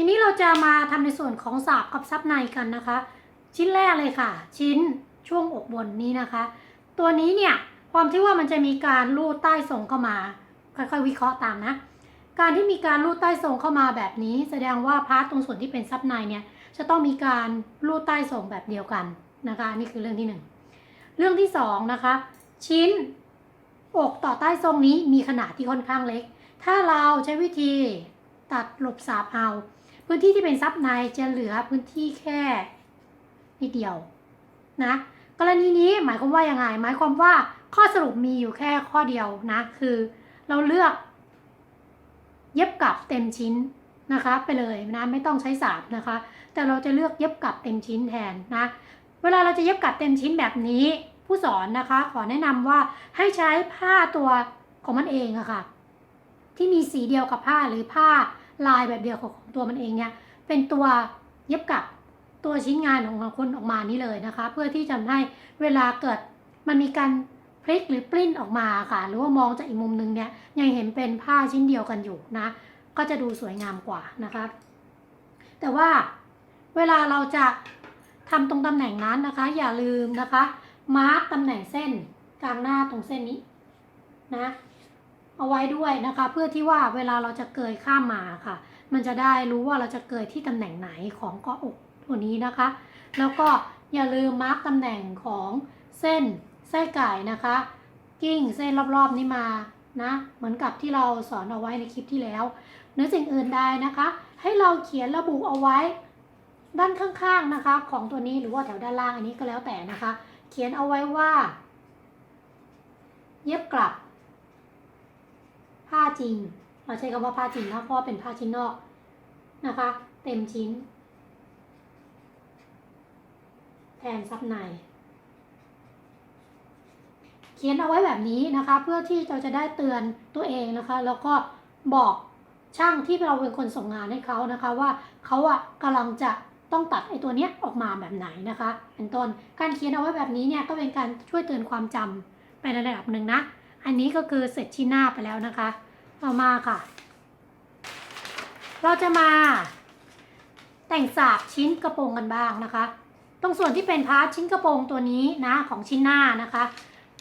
ทีนี้เราจะมาทำในส่วนของสาบกับซับในกันนะคะ ชิ้นแรกเลยค่ะ ชิ้นช่วงอกบนนี้นะคะ ตัวนี้เนี่ยความที่ว่ามันจะมีการลูดใต้ทรงเข้ามา ค่อยๆวิเคราะห์ตามนะ การที่มีการลูดใต้ทรงเข้ามาแบบนี้ แสดงว่าพาร์ทตรงส่วนที่เป็นซับในเนี่ยจะต้องมีการลูดใต้ทรงแบบเดียวกันนะคะ นี่คือเรื่องที่หนึ่งเรื่องที่สองนะคะชิ้นอกต่อใต้ทรงนี้มีขนาดที่ค่อนข้างเล็ก ถ้าเราใช้วิธีตัดหลบสาบเอา พื้นที่ที่เป็นซับในจะเหลือพื้นที่แค่นิดเดียวนะกรณีนี้หมายความว่ายังไง หมายความว่าข้อสรุปมีอยู่แค่ข้อเดียวนะ คือเราเลือก เย็บกลับเต็มชิ้นนะคะ ไปเลยนะไม่ต้องใช้สาบนะคะ แต่เราจะเลือกเย็บกลับเต็มชิ้นแทนนะ เวลาเราจะเย็บกลับเต็มชิ้นแบบนี้ ผู้สอนนะคะ ขอแนะนำว่าให้ใช้ผ้าตัวของมันเองอะค่ะที่มีสีเดียวกับผ้าหรือผ้า ลายแบบเดียวของตัวมันเองเนี่ยเป็นตัวเย็บกับตัวชิ้นงานของคนออกมานี้เลยนะคะ เพื่อที่จะให้เวลาเกิดมันมีการพลิกหรือปลิ้นออกมาค่ะ หรือว่ามองจากอีกมุมหนึงเนี่ยยังเห็นเป็นผ้าชิ้นเดียวกันอยู่นะ ก็จะดูสวยงามกว่านะคะ แต่ว่าเวลาเราจะทำตรงตำแหน่งนั้นนะคะ อย่าลืมนะคะ มาร์กตำแหน่งเส้นกลางหน้าตรงเส้นนี้นะ เอาไว้ด้วยนะคะ เพื่อที่ว่าเวลาเราจะเกยข้ามมาค่ะ มันจะได้รู้ว่าเราจะเกยที่ตำแหน่งไหนของเกาะอกตัวนี้นะคะ แล้วก็อย่าลืมมาร์กตำแหน่งของเส้นไส้ไก่นะคะ กิ้งเส้นรอบๆนี้มานะเหมือนกับที่เราสอนเอาไว้ในคลิปที่แล้วเนื้อสิ่งอื่นใดนะคะ ให้เราเขียนระบุเอาไว้ ด้านข้างๆนะคะ ของตัวนี้หรือว่าแถวด้านล่างอันนี้ก็แล้วแต่นะคะ เขียนเอาไว้ว่า เย็บกลับ ผ้าจริง เราใช้คำว่าผ้าจริงนะเพราะว่าเป็นผ้าชิ้นนอกนะคะ เต็มชิ้น แทนซับใน เขียนเอาไว้แบบนี้นะคะ เพื่อที่เราจะได้เตือนตัวเองนะคะ แล้วก็บอกช่างที่เราเป็นคนส่งงานให้เขานะคะว่าเขาอะกำลังจะต้องตัดไอ้ตัวเนี้ยออกมาแบบไหนนะคะ เป็นต้นการเขียนเอาไว้แบบนี้เนี่ยก็เป็นการช่วยเตือนความจำไปในระดับหนึ่งนะ อันนี้ก็คือเสร็จชิ้นหน้าไปแล้วนะคะ ต่อมาค่ะ เราจะมา แต่งสาบชิ้นกระโปรงกันบ้างนะคะ ตรงส่วนที่เป็นพาร์ทชิ้นกระโปรงตัวนี้นะของชิ้นหน้านะคะ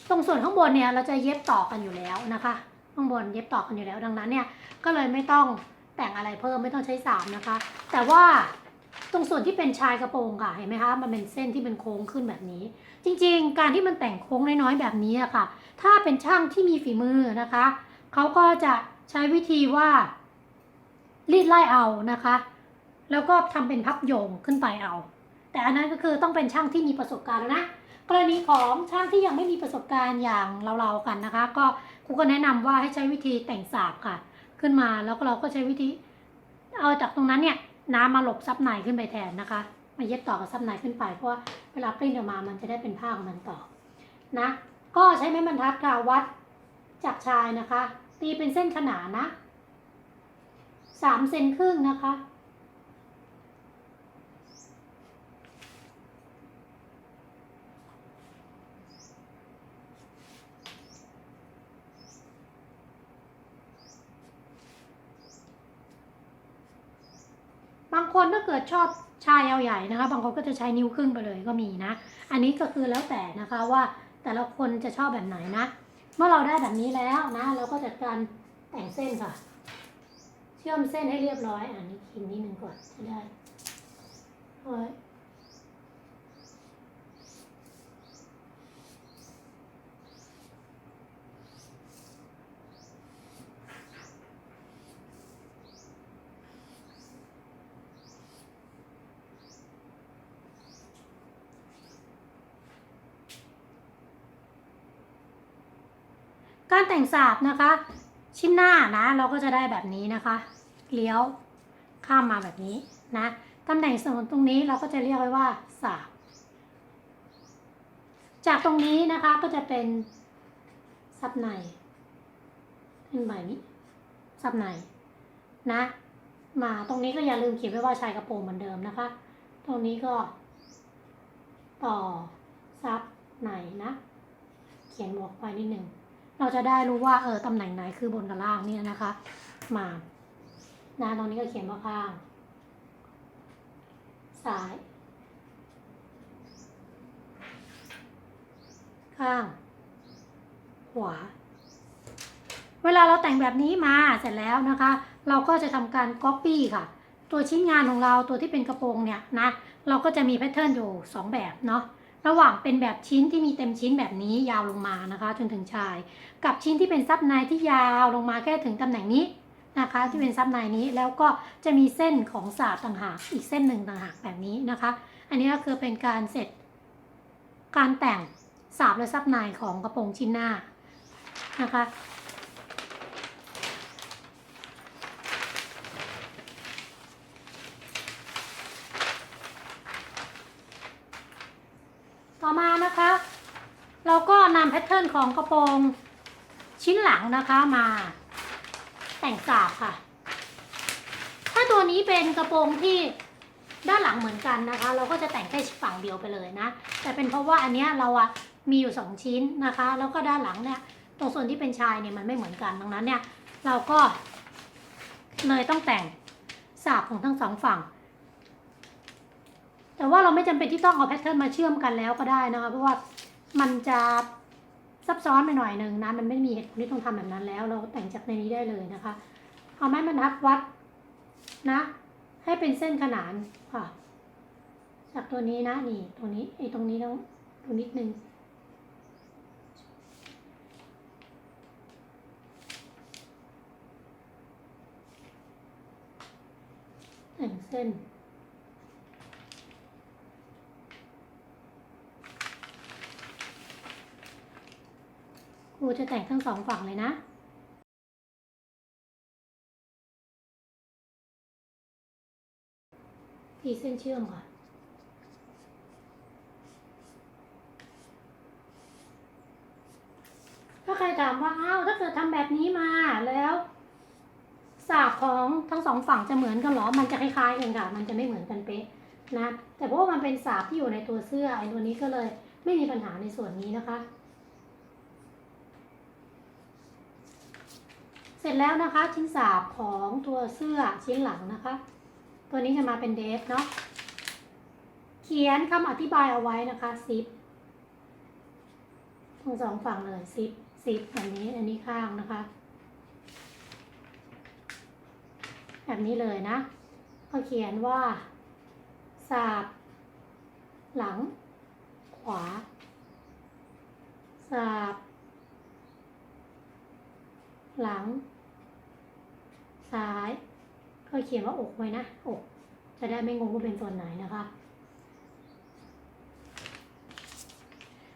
ตรงส่วนข้างบนเนี่ยเราจะเย็บต่อกันอยู่แล้วนะคะ ข้างบนเย็บต่อกันอยู่แล้วดังนั้นเนี่ยก็เลยไม่ต้องแต่งอะไรเพิ่มไม่ต้องใช้สามนะคะ แต่ว่าตรงส่วนที่เป็นชายกระโปรงค่ะเห็นไหมคะมันเป็นเส้นที่เป็นโค้งขึ้นแบบนี้ จริง ๆ การที่มันแต่งโค้งน้อยๆแบบนี้อะค่ะ ถ้าเป็นช่างที่มีฝีมือนะคะเขาก็จะใช้วิธีว่ารีดไล่เอานะคะ แล้วก็ทำเป็นพับโยงขึ้นไปเอา แต่อันนั้นก็คือต้องเป็นช่างที่มีประสบการณ์นะ กรณีของช่างที่ยังไม่มีประสบการณ์อย่างเราๆกันนะคะ ก็ครูก็แนะนำว่าให้ใช้วิธีแต่งสาบค่ะ ขึ้นมาแล้วก็เราก็ใช้วิธี เอาจากตรงนั้นเนี่ยน้ำมาหลบซับในขึ้นไปแทนนะคะ มาเย็บต่อกับซับในขึ้นไปเพราะว่าเวลาปริ้นออกมามันจะได้เป็นผ้าของมันต่อนะ ก็ใช้ไม้บรรทัดค่ะวัดจากชายนะคะ ตีเป็นเส้นขนานนะสามเซนครึ่งนะคะ บางคนถ้าเกิดชอบชายเอาใหญ่นะคะ บางคนก็จะใช้นิ้วครึ่งไปเลยก็มีนะ อันนี้ก็คือแล้วแต่นะคะว่า แต่ละคนจะชอบแบบไหนนะ เมื่อเราได้แบบนี้แล้วนะ เราก็จัดการแต่งเส้นค่ะ เชื่อมเส้นให้เรียบร้อย อันนี้คิมนิดนึงก่อนจะได้ การแต่งสาบนะคะ ชิ้นหน้านะเราก็จะได้แบบนี้นะคะ เลี้ยวข้ามมาแบบนี้นะตำแหน่งส่วนตรงนี้เราก็จะเรียกไว้ว่าสาบจากตรงนี้นะคะก็จะเป็นซับในขึ้นไปนี้ซับในนะ มาตรงนี้ก็อย่าลืมเขียนไว้ว่าชายกระโปรงเหมือนเดิมนะคะ ตรงนี้ก็ ต่อซับในนะ เขียนบวกไปนิดหนึ่ง เราจะได้รู้ว่าเออตำแหน่งไหนคือบนกับล่างเนี่ยนะคะ มานะตรงนี้ก็เขียนว่าข้างซ้าย ข้าง ขวา เวลาเราแต่งแบบนี้มาเสร็จแล้วนะคะ เราก็จะทำการ Copy ค่ะ ตัวชิ้นงานของเราตัวที่เป็นกระโปรงเนี่ยนะ เราก็จะมีแพทเทิร์นอยู่ 2 แบบเนาะ ระหว่างเป็นแบบชิ้นที่มีเต็มชิ้นแบบนี้ยาวลงมานะคะ จนถึงชาย กับชิ้นที่เป็นซับในที่ยาวลงมาแค่ถึงตำแหน่งนี้นะคะ ที่เป็นซับในนี้แล้วก็จะมีเส้นของสาบต่างหากอีกเส้นหนึ่งต่างหากแบบนี้นะคะ อันนี้ก็คือเป็นการเสร็จ การแต่งสาบและซับในของกระโปรงชิ้นหน้านะคะ ต่อมานะคะ เราก็นำแพทเทิร์นของกระโปรงชิ้นหลังนะคะมา แต่งสาบค่ะ ถ้าตัวนี้เป็นกระโปรงที่ด้านหลังเหมือนกันนะคะ เราก็จะแต่งแค่ฝั่งเดียวไปเลยนะ แต่เป็นเพราะว่าอันเนี้ยเราอะมีอยู่สองชิ้นนะคะ แล้วก็ด้านหลังเนี่ยตรงส่วนที่เป็นชายเนี่ยมันไม่เหมือนกันดังนั้นเนี่ยเราก็เลยต้องแต่งสาบของทั้งสองฝั่ง แต่ว่าเราไม่จำเป็นที่ต้องเอาแพทเทิร์นมาเชื่อมกันแล้วก็ได้นะคะเพราะว่ามันจะซับซ้อนไปหน่อยหนึ่งนะมันไม่มีเหตุผลที่ต้องทำแบบนั้นแล้ว เราแต่งจากในนี้ได้เลยนะคะ เอาไม้บรรทัดวัดนะ ให้เป็นเส้นขนานค่ะ จากตัวนี้นะนี่ตัวนี้ไอ้ตรงนี้ต้องดูนิดนึงแต่งเส้น ครูจะแต่งทั้งสองฝั่งเลยนะทีเส้นเชื่อมก่อนถ้าใครถามว่าอ้าวถ้าเกิดทำแบบนี้มาแล้วสาบของทั้งสองฝั่งจะเหมือนกันหรอ มันจะคล้ายๆกันค่ะ มันจะไม่เหมือนกันเป๊ะนะ แต่เพราะว่ามันเป็นสาบที่อยู่ในตัวเสื้อไอ้ตัวนี้ก็เลยไม่มีปัญหาในส่วนนี้นะคะ เสร็จแล้วนะคะชิ้นสาบของตัวเสื้อชิ้นหลังนะคะ ตัวนี้จะมาเป็นเดฟเนาะเขียนคำอธิบายเอาไว้นะคะซิปทั้งสองฝั่งเลยซิปซิปแบบนี้อันนี้ข้างนะคะ แบบนี้เลยนะ ก็เขียนว่าสาบหลัง ขวาสาบ หลัง ซ้ายก็เขียนว่าอกไว้นะอกจะได้ไม่งงว่าเป็นส่วนไหนนะคะ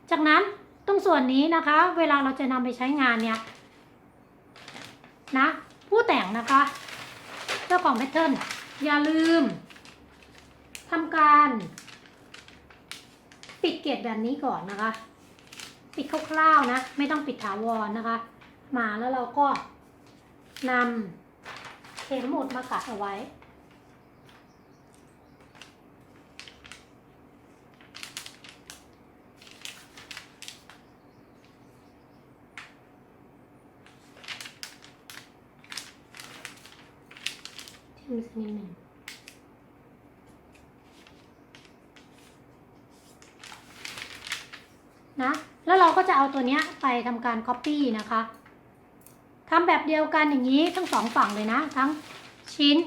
จากนั้นตรงส่วนนี้นะคะ เวลาเราจะนำไปใช้งานเนี่ยนะผู้แต่งนะคะ เจ้าของแพทเทิร์นอย่าลืมทำการปิดเกล็ดแบบนี้ก่อนนะคะ ปิดคร่าวๆนะ ไม่ต้องปิดถาวรนะคะ มาแล้วเราก็นำเข็มหมุดมากัดเอาไว้ ทิมสักนิดหนึ่งนะ แล้วเราก็จะเอาตัวเนี้ยไปทำการ Copy นะคะ ทำแบบเดียวกันอย่างนี้ทั้งสองฝั่งเลยนะ ทั้งชิ้น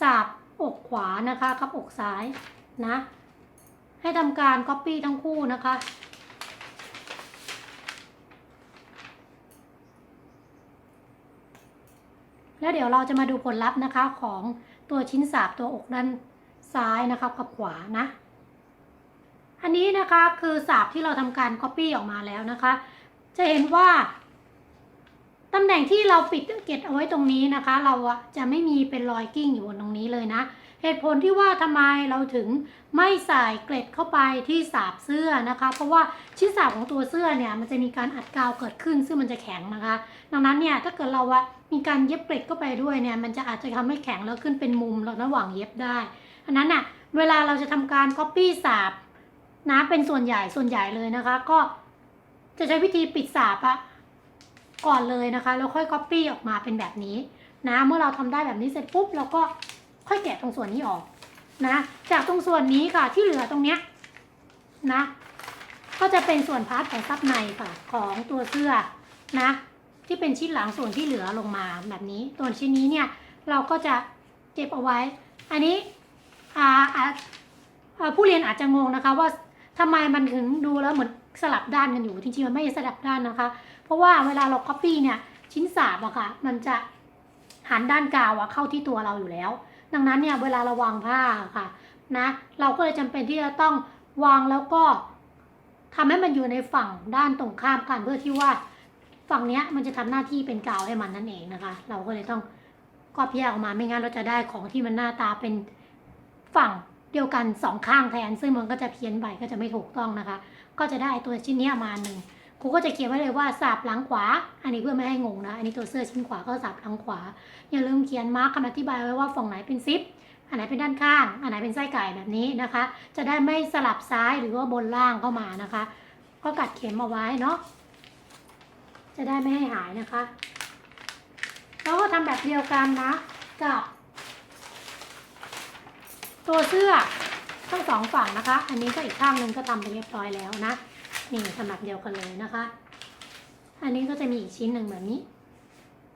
สาบอกขวานะคะกับอกซ้ายนะ ให้ทำการ Copy ทั้งคู่นะคะแล้วเดี๋ยวเราจะมาดูผลลัพธ์นะคะของตัวชิ้นสาบตัวอกด้านซ้ายนะคะกับขวานะ อันนี้นะคะคือสาบที่เราทำการ Copy ออกมาแล้วนะคะ จะเห็นว่า ตำแหน่งที่เราปิดเกล็ดเอาไว้ตรงนี้นะคะ เราอะจะไม่มีเป็นรอยกิ้งอยู่บนตรงนี้เลยนะ เหตุผลที่ว่าทำไมเราถึงไม่ใส่เกล็ดเข้าไปที่สาบเสื้อนะคะ เพราะว่าชิ้นสาบของตัวเสื้อเนี่ยมันจะมีการอัดกาวเกิดขึ้นซึ่งมันจะแข็งนะคะ ดังนั้นเนี่ยถ้าเกิดเราอะมีการเย็บเกล็ดเข้าไปด้วยเนี่ยมันจะอาจจะทำให้แข็งแล้วขึ้นเป็นมุมระหว่างเย็บได้อันนั้นน่ะเวลาเราจะทำการ copy สาบนะเป็นส่วนใหญ่ส่วนใหญ่เลยนะคะ ก็จะใช้วิธีปิดสาบอะ ก่อนเลยนะคะ แล้วค่อย copy ออกมาเป็นแบบนี้นะ เมื่อเราทำได้แบบนี้เสร็จปุ๊บเราก็ค่อยแกะตรงส่วนนี้ออกนะ จากตรงส่วนนี้ค่ะที่เหลือตรงเนี้ยนะ ก็จะเป็นส่วนพาร์ทของซับในค่ะของตัวเสื้อนะ ที่เป็นชิ้นหลังส่วนที่เหลือลงมาแบบนี้ตัวชิ้นนี้เนี่ยเราก็จะเก็บเอาไว้ อันนี้อาอาอาผู้เรียนอาจจะงงนะคะว่าทำไมมันถึงดูแล้วเหมือนสลับด้านกันอยู่จริงๆมันไม่สลับด้านนะคะ เพราะว่าเวลาเรา copy เนี่ยชิ้นสาบอะค่ะมันจะหันด้านกาวอะเข้าที่ตัวเราอยู่แล้ว ดังนั้นเนี่ยเวลาเราวางผ้าค่ะนะเราก็เลยจำเป็นที่จะต้องวางแล้วก็ทำให้มันอยู่ในฝั่งด้านตรงข้ามกันเพื่อที่ว่าฝั่งเนี้ยมันจะทำหน้าที่เป็นกาวให้มันนั่นเองนะคะ เราก็เลยต้องก็แยกออกมาไม่งั้นเราจะได้ของที่มันหน้าตาเป็นฝั่งเดียวกันสองข้างแทน ซึ่งมันก็จะเพี้ยนไปก็จะไม่ถูกต้องนะคะ ก็จะได้ตัวชิ้นนี้มาหนึ่ง ครูก็จะเขียนไว้เลยว่าสับหลังขวา อันนี้เพื่อไม่ให้งงนะ อันนี้ตัวเสื้อชิ้นขวาก็สับหลังขวา อย่าลืมเขียนมาร์กคำอธิบายไว้ว่าฝั่งไหนเป็นซิป อันไหนเป็นด้านข้าง อันไหนเป็นไส้ไก่แบบนี้นะคะ จะได้ไม่สลับซ้ายหรือว่าบนล่างเข้ามานะคะ ก็กัดเข็มเอาไว้เนาะ จะได้ไม่ให้หายนะคะ แล้วก็ทำแบบเดียวกันนะกับตัวเสื้อทั้งสองฝั่งนะคะ อันนี้ก็อีกข้างหนึ่งก็ทำไปเรียบร้อยแล้วนะ นี่ทำแบบเดียวกันเลยนะคะ อันนี้ก็จะมีอีกชิ้นหนึ่งแบบนี้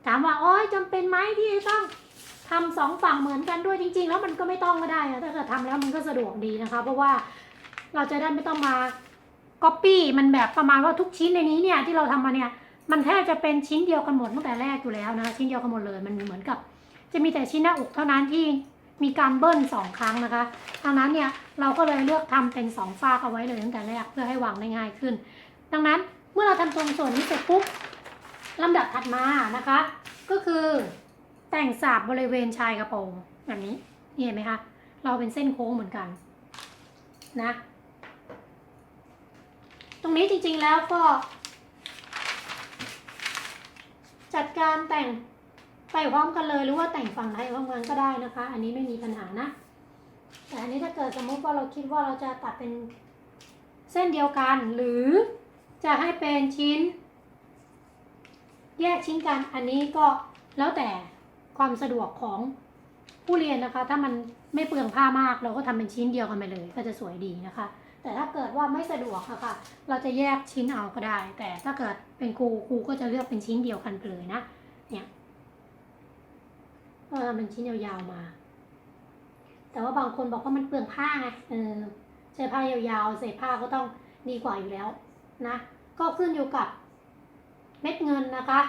ถามว่าโอ๊ยจำเป็นไหมที่จะต้องทำสองฝั่งเหมือนกันด้วยจริง ๆ แล้วมันก็ไม่ต้องก็ได้นะถ้าเกิดทำแล้วมันก็สะดวกดีนะคะ เพราะว่าเราจะได้ไม่ต้องมาก๊อปปี้มันแบบประมาณว่าทุกชิ้นในนี้เนี่ยที่เราทำมาเนี่ยมันแทบจะเป็นชิ้นเดียวกันหมดตั้งแต่แรกอยู่แล้วนะชิ้นเดียวกันหมดเลยมันเหมือนกับ จะมีแต่ชิ้นหน้าอกเท่านั้นที่ มีการเบิ้ลสองครั้งนะคะดังนั้นเนี่ยเราก็เลยเลือกทำเป็นสองฝากเอาไว้เลยตั้งแต่แรกเพื่อให้วางได้ง่ายขึ้น ดังนั้นเมื่อเราทำตรงส่วนนี้เสร็จปุ๊บลำดับถัดมานะคะ ก็คือแต่งสาบบริเวณชายกระโปรงแบบนี้นี่เห็นไหมคะเราเป็นเส้นโค้งเหมือนกันนะ ตรงนี้จริงๆแล้วก็ จัดการแต่ง ไปพร้อมกันเลยหรือว่าแต่งฝั่งไหนพร้อมกันก็ได้นะคะ อันนี้ไม่มีปัญหานะ แต่อันนี้ถ้าเกิดสมมติว่าเราคิดว่าเราจะตัดเป็นเส้นเดียวกัน หรือจะให้เป็นชิ้น แยกชิ้นกันอันนี้ก็แล้วแต่ความสะดวกของผู้เรียนนะคะ ถ้ามันไม่เปลืองผ้ามากเราก็ทำเป็นชิ้นเดียวกันไปเลย ก็จะสวยดีนะคะ แต่ถ้าเกิดว่าไม่สะดวกอะค่ะเราจะแยกชิ้นเอาก็ได้ แต่ถ้าเกิดเป็นครูครูก็จะเลือกเป็นชิ้นเดียวกันไปเลยนะเนี่ย ก็ทำเป็นชิ้นยาวๆมา แต่ว่าบางคนบอกว่ามันเปลืองผ้าไงเออใช้ผ้ายาวๆเศษผ้าก็ต้องดีกว่าอยู่แล้วนะก็ขึ้นอยู่กับเม็ดเงินนะคะ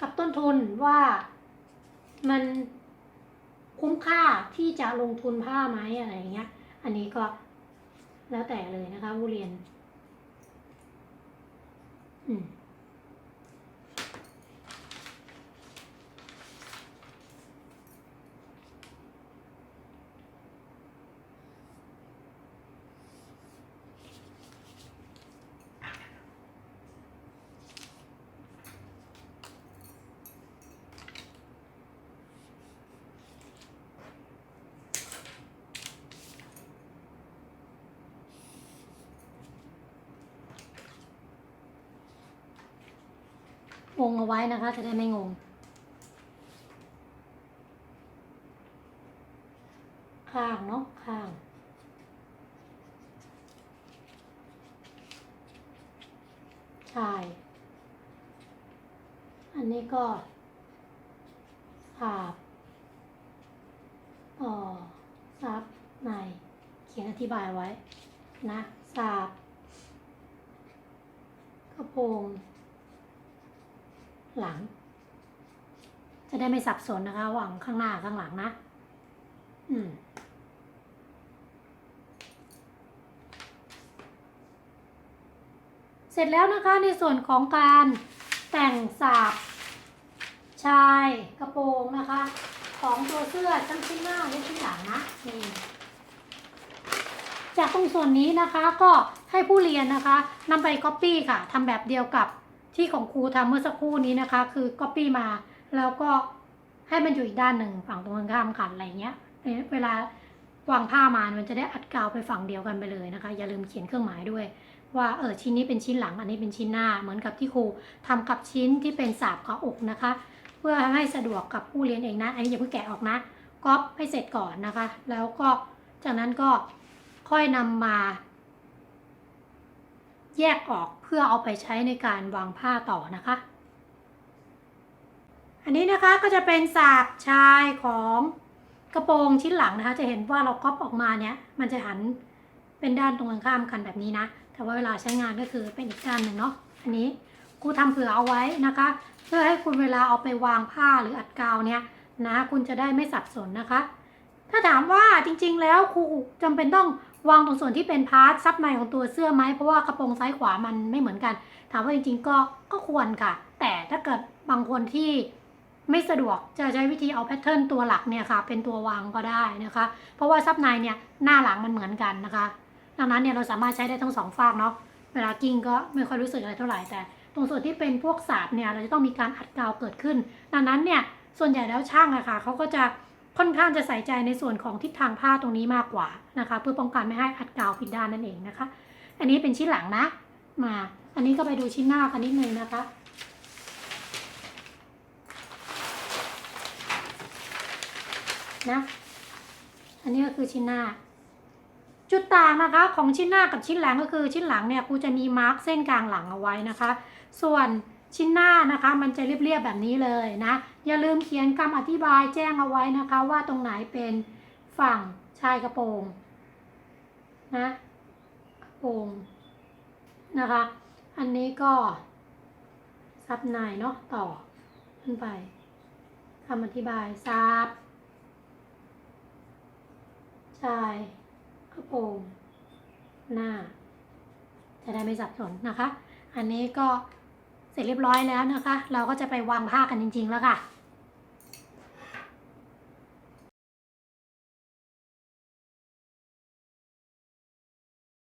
กับต้นทุนว่ามันคุ้มค่าที่จะลงทุนผ้าไหมอะไรอย่างเงี้ย อันนี้ก็แล้วแต่เลยนะคะผู้เรียน อืม วงเอาไว้นะคะ จะได้ไม่งง ข้างเนาะข้างใช่อันนี้ก็สาบต่อซับในเขียนอธิบายไว้ นะสาบกระโปรง หลัง จะได้ไม่สับสนนะคะหว่างข้างหน้าข้างหลังนะ อืมเสร็จแล้วนะคะในส่วนของการแต่งสาบชายกระโปรงนะคะ ของตัวเสื้อทั้งชิ้นหน้าและชิ้นหลังนะนี่จากตรงส่วนนี้นะคะก็ให้ผู้เรียนนะคะนำไปก๊อปปี้ค่ะทำแบบเดียวกับ ที่ของครูทำเมื่อสักครู่นี้นะคะ คือก๊อปปี้มาแล้วก็ให้มันอยู่อีกด้านหนึ่งฝั่งตรงกันข้ามกันอะไรเงี้ยเวลาวางผ้ามามันจะได้อัดกาวไปฝั่งเดียวกันไปเลยนะคะ อย่าลืมเขียนเครื่องหมายด้วย ว่าเออชิ้นนี้เป็นชิ้นหลังอันนี้เป็นชิ้นหน้า เหมือนกับที่ครูทำกับชิ้นที่เป็นสาบกับอกนะคะ เพื่อให้สะดวกกับผู้เรียนเองนะ อันนี้อย่าเพิ่งแกะออกนะก๊อปให้เสร็จก่อนนะคะ แล้วก็จากนั้นก็ค่อยนำมา แยกออกเพื่อเอาไปใช้ในการวางผ้าต่อนะคะ อันนี้นะคะก็จะเป็นสากชายของกระโปรงชิ้นหลังนะคะ จะเห็นว่าเราก๊อปออกมาเนี่ย มันจะหันเป็นด้านตรงกันข้ามกันแบบนี้นะ แต่ว่าเวลาใช้งานก็คือเป็นอีกด้านหนึ่งเนาะ อันนี้ครูทำเผื่อเอาไว้นะคะ เพื่อให้คุณเวลาเอาไปวางผ้าหรืออัดกาวเนี่ยนะ คุณจะได้ไม่สับสนนะคะ ถ้าถามว่าจริงๆแล้วครูจำเป็นต้อง วางตรงส่วนที่เป็นพาร์ทซับในของตัวเสื้อไหมเพราะว่ากระโปรงซ้ายขวามันไม่เหมือนกัน ถามว่าจริง ๆ ก็ก็ควรค่ะ แต่ถ้าเกิดบางคนที่ไม่สะดวกจะใช้วิธีเอาแพทเทิร์นตัวหลักเนี่ยค่ะ เป็นตัววางก็ได้นะคะ เพราะว่าซับในเนี่ยหน้าหลังมันเหมือนกันนะคะ ดังนั้นเนี่ยเราสามารถใช้ได้ทั้งสองฝากเนาะเวลากิ้งก็ไม่ค่อยรู้สึกอะไรเท่าไหร่แต่ ตรงส่วนที่เป็นพวกสาบเนี่ยเราจะต้องมีการอัดกาวเกิดขึ้น ดังนั้นเนี่ยส่วนใหญ่แล้วช่างอะค่ะเขาก็จะ ค่อนข้างจะใส่ใจในส่วนของทิศทางผ้าตรงนี้มากกว่านะคะ เพื่อป้องกันไม่ให้อัดกาวผิดด้านนั่นเองนะคะ อันนี้เป็นชิ้นหลังนะ มา อันนี้ก็ไปดูชิ้นหน้ากันนิดนึงนะคะนะอันนี้ก็คือชิ้นหน้า จุดต่างนะคะ ของชิ้นหน้ากับชิ้นหลังก็คือชิ้นหลังเนี่ยครูจะมีมาร์กเส้นกลางหลังเอาไว้นะคะ ส่วน ชิ้นหน้านะคะมันจะเรียบๆแบบนี้เลยนะ อย่าลืมเขียนคำอธิบายแจ้งเอาไว้นะคะว่าตรงไหนเป็นฝั่งชายกระโปรงนะกระโปรงนะคะ อันนี้ก็ซับในเนาะต่อขึ้นไปคำอธิบายซับชายกระโปรงหน้า จะได้ไม่สับสนนะคะ อันนี้ก็ เสร็จเรียบร้อยแล้วนะคะ เราก็จะไปวางผ้ากันจริง ๆ แล้วค่ะ